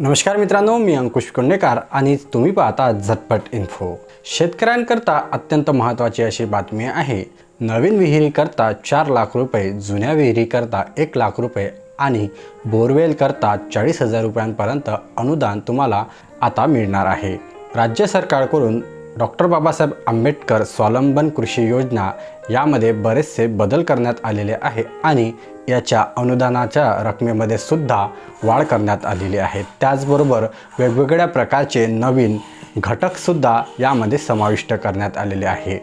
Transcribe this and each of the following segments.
नमस्कार मित्रांनो मी अंकुश कुंडेकार आणि तुम्ही पाहता झटपट इन्फो. शेतकऱ्यांकरता अत्यंत महत्त्वाची अशी बातमी आहे नवीन विहिरीकरता चार लाख रुपये जुन्या विहिरीकरता एक लाख रुपये आणि बोरवेलकरता चाळीस हजार रुपयांपर्यंत अनुदान तुम्हाला आता मिळणार आहे. राज्य सरकारकडून डॉक्टर बाबासाहेब आंबेडकर स्वावलंबन कृषी योजना यामध्ये बरेचसे बदल करण्यात आलेले आहे आणि याच्या अनुदानाच्या रकमेमध्ये सुद्धा वाढ करण्यात आलेली आहे. त्याचबरोबर वेगवेगळ्या प्रकारचे नवीन घटकसुद्धा यामध्ये समाविष्ट करण्यात आलेले आहे.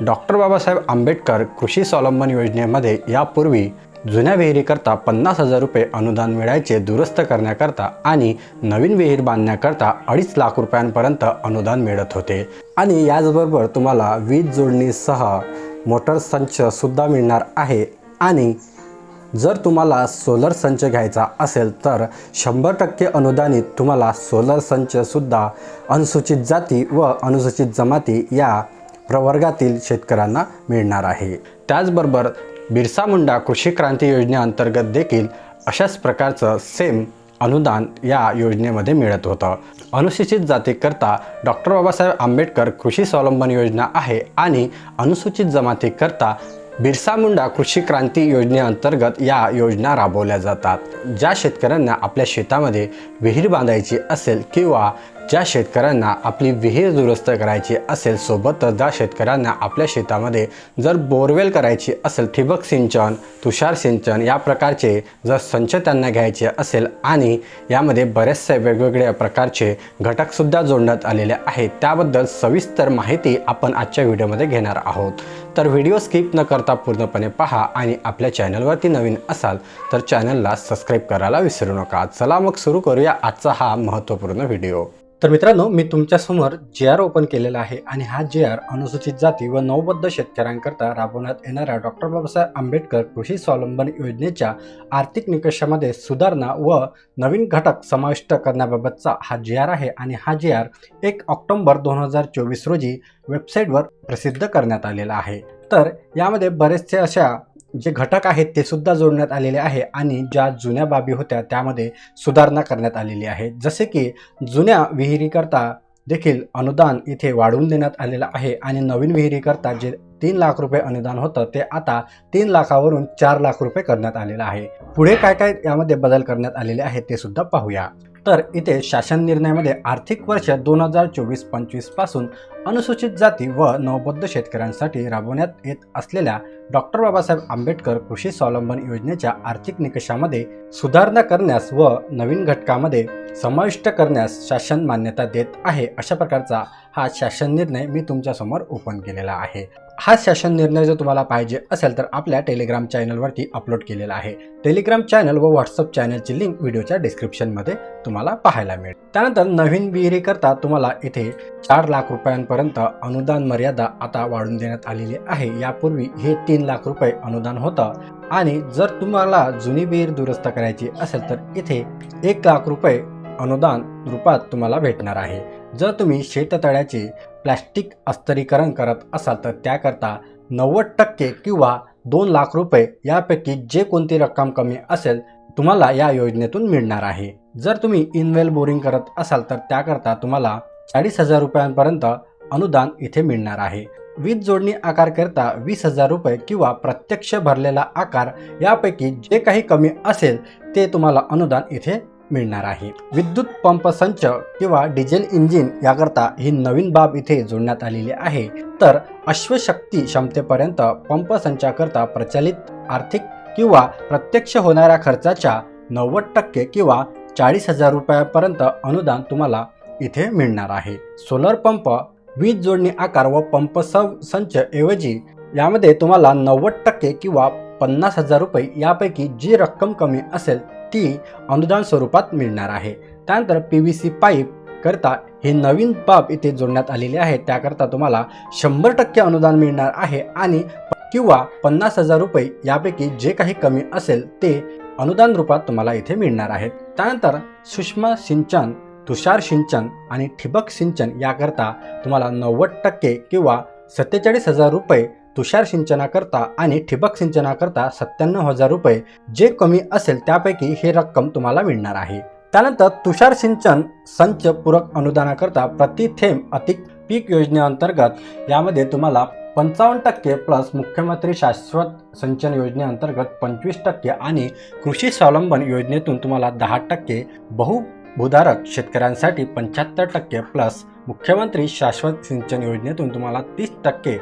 डॉक्टर बाबासाहेब आंबेडकर कृषी स्वावलंबन योजनेमध्ये यापूर्वी जुन्या विहिरीकरता पन्नास हजार रुपये अनुदान मिळायचे दुरुस्त करण्याकरता आणि नवीन विहीर बांधण्याकरता अडीच लाख रुपयांपर्यंत अनुदान मिळत होते. आणि याचबरोबर तुम्हाला वीज जोडणीसह मोटर संच सुद्धा मिळणार आहे. आणि जर तुम्हाला सोलर संच घ्यायचा असेल तर शंभर टक्के अनुदानित तुम्हाला सोलर संचसुद्धा अनुसूचित जाती व अनुसूचित जमाती या प्रवर्गातील शेतकऱ्यांना मिळणार आहे. त्याचबरोबर बिरसा मुंडा कृषी क्रांती योजनेअंतर्गत देखील अशाच प्रकारचं सेम अनुदान या योजनेमध्ये मिळत होतं. अनुसूचित जातीकरता डॉक्टर बाबासाहेब आंबेडकर कृषी स्वावलंबन योजना आहे आणि अनुसूचित जमातीकरता बिरसा मुंडा कृषी क्रांती योजनेअंतर्गत या योजना राबवल्या जातात. ज्या शेतकऱ्यांना आपल्या शेतामध्ये विहीर बांधायची असेल किंवा ज्या शेतकऱ्यांना आपली विहीर दुरुस्त करायची असेल सोबतच ज्या शेतकऱ्यांना आपल्या शेतामध्ये जर बोरवेल करायची असेल ठिबक सिंचन तुषार सिंचन या प्रकारचे जर संच त्यांना घ्यायचे असेल आणि यामध्ये बरेचसे वेगवेगळ्या प्रकारचे घटकसुद्धा जोडण्यात आलेले आहेत त्याबद्दल सविस्तर माहिती आपण आजच्या व्हिडिओमध्ये घेणार आहोत. तर व्हिडिओ स्किप न करता पूर्णपणे पहा आणि आपल्या चॅनलवरती नवीन असाल तर चॅनलला सबस्क्राईब करायला विसरू नका. चला मग सुरू करूया आजचा हा महत्त्वपूर्ण व्हिडिओ. तर मित्रांनो मी तुमच्यासमोर जे आर ओपन केलेला आहे आणि हा जे आर अनुसूचित जाती व नवबद्ध शेतकऱ्यांकरता राबवण्यात येणाऱ्या डॉक्टर बाबासाहेब आंबेडकर कृषी स्वावलंबन योजनेच्या आर्थिक निकषामध्ये सुधारणा व नवीन घटक समाविष्ट करण्याबाबतचा हा जे आर आहे आणि हा जे आर एक ऑक्टोंबर दोन हजार चोवीस रोजी वेबसाईटवर प्रसिद्ध करण्यात आलेला आहे. तर यामध्ये बरेचसे अशा जे घटक आहेत ते सुद्धा जोडण्यात आलेले आहे आणि ज्या जुन्या बाबी होत्या त्यामध्ये सुधारणा करण्यात आलेली आहे. जसे की जुन्या विहिरीकरता देखील अनुदान इथे वाढवून देण्यात आलेलं आहे आणि नवीन विहिरीकरता जे तीन लाख रुपये अनुदान होतं ते आता तीन लाखावरून चार लाख रुपये करण्यात आलेलं आहे. पुढे काय काय यामध्ये बदल करण्यात आलेले आहेत ते सुद्धा पाहूया. तर इथे शासन निर्णयामध्ये आर्थिक वर्ष दोन हजार चोवीस पंचवीसपासून अनुसूचित जाती व नवबद्ध शेतकऱ्यांसाठी राबवण्यात येत असलेल्या डॉक्टर बाबासाहेब आंबेडकर कृषी स्वावलंबन योजनेच्या आर्थिक निकषामध्ये सुधारणा करण्यास व नवीन घटकामध्ये समाविष्ट करण्यास शासन मान्यता देत आहे अशा प्रकारचा हा शासन निर्णय मी तुमच्यासमोर ओपन केलेला आहे. हा शासन निर्णय जर तुम्हाला पाहिजे असेल तर आपल्या टेलिग्राम चॅनलवरती अपलोड केलेला आहे. टेलिग्राम चॅनल व व्हॉट्सअप चॅनलची लिंक व्हिडिओच्या डिस्क्रिप्शनमध्ये तुम्हाला पाहायला मिळेल. त्यानंतर नवीन विहिरीकरता तुम्हाला इथे चार लाख रुपयांपर्यंत अनुदान मर्यादा आता वाढून देण्यात आलेली आहे. यापूर्वी हे तीन लाख रुपये अनुदान होतं आणि जर तुम्हाला जुनी विहीर दुरुस्त करायची असेल तर इथे एक लाख रुपये अनुदान रूपात तुम्हाला भेटणार आहे. जर तुम्ही शेततळ्याचे प्लॅस्टिक अस्तरीकरण करत असाल तर त्याकरता नव्वद टक्के किंवा दोन लाख रुपये यापैकी जे कोणती रक्कम कमी असेल तुम्हाला या योजनेतून मिळणार आहे. जर तुम्ही इनवेल बोरिंग करत असाल तर त्याकरता तुम्हाला चाळीस हजार रुपयांपर्यंत अनुदान इथे मिळणार आहे. वीज जोडणी आकार करता वीस हजार रुपये किंवा प्रत्यक्ष भरलेला आकार यापैकी जे काही कमी असेल ते तुम्हाला अनुदान इथे मिळणार आहे. विद्युत पंप संच किंवा डिझेल इंजिन याकरता ही नवीन बाब इथे जोडण्यात आलेली आहे. तर अश्वशक्ती क्षमतेपर्यंत पंप संचाकरता प्रचलित आर्थिक किंवा प्रत्यक्ष होणाऱ्या खर्चाच्या नव्वद टक्के किंवा चाळीस हजार रुपयापर्यंत अनुदान तुम्हाला इथे मिळणार आहे. सोलर पंप वीज जोडणी आकार व पंप संच ऐवजी यामध्ये तुम्हाला नव्वद टक्के किंवा पन्नास हजार रुपये यापैकी जी रक्कम कमी असेल ती अनुदान स्वरूपात मिळणार आहे. त्यानंतर पी व्ही सी पाईप करता हे नवीन बाब इथे जोडण्यात आलेले आहे. त्याकरता तुम्हाला शंभर टक्के अनुदान मिळणार आहे आणि किंवा पन्नास हजार रुपये यापैकी जे काही कमी असेल ते अनुदान रूपात तुम्हाला इथे मिळणार आहेत त्यानंतर सूक्ष्म सिंचन तुषार सिंचन आणि ठिबक सिंचन याकरता तुम्हाला नव्वद टक्के किंवा सत्तेचाळीस हजार रुपये तुषार सिंचनाकरता आणि ठिबक सिंचनाकरता सत्त्याण्णव हजार रुपये. जे कमी असेल त्यापैकी हे रक्कम तुम्हाला मिळणार आहे. त्यानंतर तुषार सिंचन संच पूरक अनुदानाकरता प्रति थेंब अतिक पीक योजनेअंतर्गत यामध्ये तुम्हाला पंचावन्न टक्के प्लस मुख्यमंत्री शाश्वत सिंचन योजनेअंतर्गत पंचवीस टक्के आणि कृषी स्वावलंबन योजनेतून तुम्हाला दहा टक्के बहुभूधारक शेतकऱ्यांसाठी पंच्याहत्तर टक्के प्लस मुख्यमंत्री शाश्वत सिंचन योजनेतून तुम्हाला तीस टक्के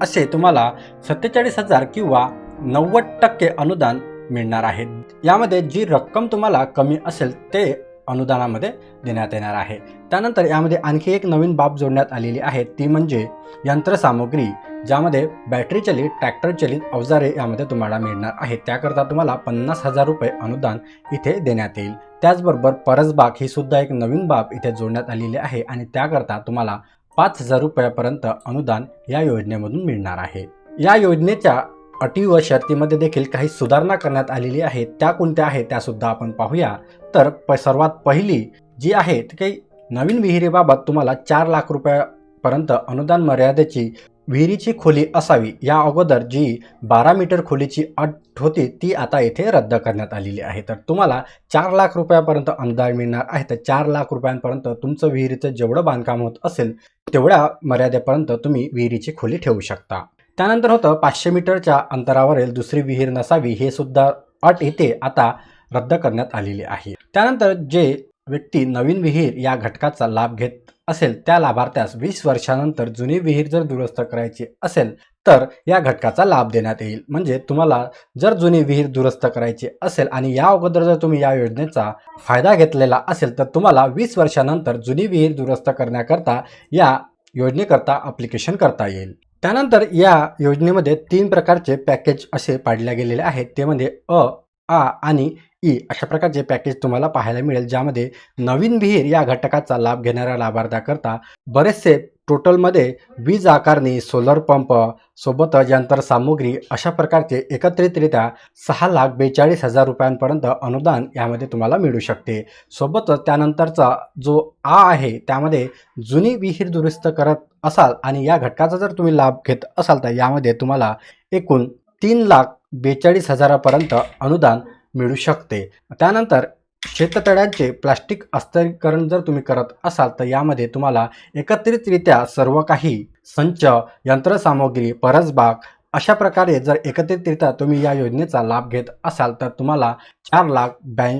असे तुम्हाला सत्तेचाळीस हजार किंवा नव्वद टक्के अनुदान मिळणार आहे. यामध्ये जी रक्कम तुम्हाला कमी असेल ते अनुदानामध्ये देण्यात येणार आहे. त्यानंतर यामध्ये आणखी एक नवीन बाब जोडण्यात आलेली आहे. ती म्हणजे यंत्रसामुग्री ज्यामध्ये बॅटरी चलित ट्रॅक्टर चलित अवजारे यामध्ये तुम्हाला मिळणार आहे त्याकरता तुम्हाला पन्नास हजार रुपये अनुदान इथे देण्यात येईल. त्याचबरोबर परसबाग ही सुद्धा एक नवीन बाब इथे जोडण्यात आलेली आहे आणि त्याकरता तुम्हाला पाच हजार रुपयापर्यंत अनुदान या योजनेमधून मिळणार आहे. या योजनेच्या अटी व शर्तीमध्ये देखील काही सुधारणा करण्यात आलेली आहे. त्या कोणत्या आहेत त्या सुद्धा आपण पाहूया. तर प सर्वात पहिली जी आहे ती काही नवीन विहिरीबाबत तुम्हाला चार लाख रुपयापर्यंत अनुदान मर्यादेची विहिरीची खोली असावी या अगोदर जी बारा मीटर खोलीची अट होती ती आता येथे रद्द करण्यात आलेली आहे. तर तुम्हाला चार लाख रुपयापर्यंत अनुदान मिळणार आहे. तर चार लाख रुपयांपर्यंत तुमचं विहिरीचं जेवढं बांधकाम होत असेल तेवढ्या मर्यादेपर्यंत तुम्ही विहिरीची खोली ठेवू शकता. त्यानंतर होतं पाचशे मीटरच्या अंतरावरील दुसरी विहीर नसावी हे सुद्धा अट येथे आता रद्द करण्यात आलेली आहे. त्यानंतर जे व्यक्ती नवीन विहीर या घटकाचा लाभ घेत असेल त्या लाभार्थ्यास वीस वर्षानंतर जुनी विहीर जर दुरुस्त करायची असेल तर या घटकाचा लाभ देण्यात येईल. म्हणजे तुम्हाला जर जुनी विहीर दुरुस्त करायची असेल आणि या अगोदर जर तुम्ही या योजनेचा फायदा घेतलेला असेल तर तुम्हाला वीस वर्षानंतर जुनी विहीर दुरुस्त करण्याकरता या योजनेकरता अप्लिकेशन करता येईल. त्यानंतर या योजनेमध्ये तीन प्रकारचे पॅकेज असे पाडले गेलेले आहेत. ते म्हणजे अ आ आणि ई अशा प्रकारचे पॅकेज तुम्हाला पाहायला मिळेल ज्यामध्ये नवीन विहीर या घटकाचा लाभ घेणाऱ्या लाभार्थ्याकरता बरेचसे टोटलमध्ये वीज आकारणी सोलर पंप सोबतच यंत्रसामुग्री अशा प्रकारचे एकत्रितरित्या सहा लाख बेचाळीस हजार रुपयांपर्यंत अनुदान यामध्ये तुम्हाला मिळू शकते. सोबतच त्यानंतरचा जो आ आहे त्यामध्ये जुनी विहीर दुरुस्त करत असाल आणि या घटकाचा जर तुम्ही लाभ घेत असाल तर यामध्ये तुम्हाला एकूण तीन लाख बेचाळीस हजारापर्यंत अनुदान मिळू शकते. त्यानंतर शेततळ्यांचे प्लास्टिक अस्तरीकरण जर तुम्ही करत असाल तर यामध्ये तुम्हाला एकत्रितरित्या सर्व काही संच यंत्रसामुग्री परसबाग अशा प्रकारे जर एकत्रितरित्या तुम्ही या योजनेचा लाभ घेत असाल तर तुम्हाला चार लाख ब्या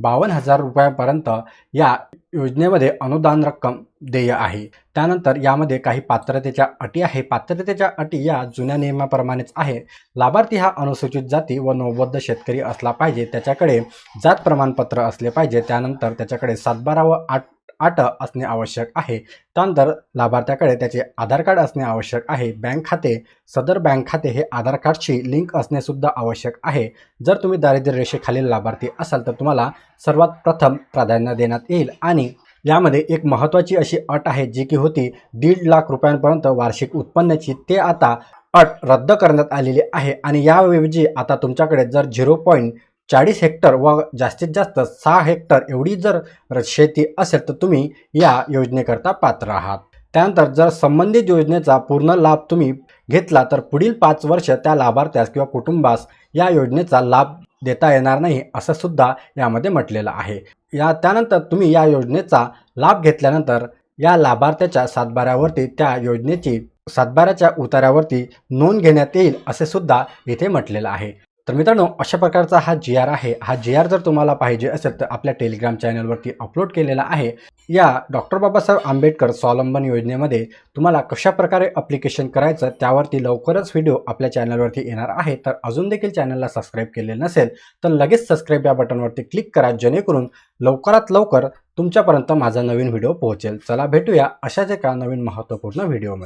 बावन्न हजार रुपयापर्यंत या योजनेमध्ये अनुदान रक्कम देय आहे. त्यानंतर यामध्ये काही पात्रतेच्या अटी आहे. पात्रतेच्या अटी या जुन्या नियमाप्रमाणेच आहे लाभार्थी हा अनुसूचित जाती व नौबद्ध शेतकरी असला पाहिजे. त्याच्याकडे जात प्रमाणपत्र असले पाहिजे. त्यानंतर त्याच्याकडे सातबारा व आठ आट असणे आवश्यक आहे. त्यानंतर लाभार्थ्याकडे त्याचे आधार कार्ड असणे आवश्यक आहे. बँक खाते सदर बँक खाते हे आधार कार्डशी लिंक असणेसुद्धा आवश्यक आहे. जर तुम्ही दारिद्र्य रेषेखालील लाभार्थी असाल तर तुम्हाला सर्वात प्रथम प्राधान्य देण्यात येईल आणि यामध्ये एक महत्त्वाची अशी अट आहे जी की होती दीड लाख रुपयांपर्यंत वार्षिक उत्पन्नाची. ते आता अट रद्द करण्यात आलेली आहे आणि याऐवजी आता तुमच्याकडे जर झिरो पॉईंट चाळीस हेक्टर व जास्तीत जास्त सहा हेक्टर एवढी जर शेती असेल तर तुम्ही या योजनेकरता पात्र आहात. त्यानंतर जर संबंधित योजनेचा पूर्ण लाभ तुम्ही घेतला तर पुढील पाच वर्ष त्या लाभार्थ्यास किंवा कुटुंबास या योजनेचा लाभ देता येणार नाही असं सुद्धा यामध्ये म्हटलेलं आहे. या त्यानंतर तुम्ही या योजनेचा लाभ घेतल्यानंतर या लाभार्थ्याच्या सातबाऱ्यावरती त्या योजनेची सातबाऱ्याच्या उतार्यावरती नोंद घेण्यात येईल असे सुद्धा इथे म्हटलेलं आहे. तर मित्रांनो अशा प्रकारचा हा जी आर आहे. हा जी आर जर तुम्हाला पाहिजे असेल तर आपल्या टेलिग्राम चॅनलवरती अपलोड केलेला आहे. या डॉक्टर बाबासाहेब आंबेडकर स्वावलंबन योजनेमध्ये तुम्हाला कशा प्रकारे अप्लिकेशन करायचं त्यावरती लवकरच व्हिडिओ आपल्या चॅनलवरती येणार आहे. तर अजून देखील चॅनलला सबस्क्राईब केलेलं नसेल तर लगेच सबस्क्राईब या बटनवरती क्लिक करा जेणेकरून लवकरात लवकर तुमच्यापर्यंत माझा नवीन व्हिडिओ पोहोचेल. चला भेटूया अशाच एका नवीन महत्त्वपूर्ण व्हिडिओमध्ये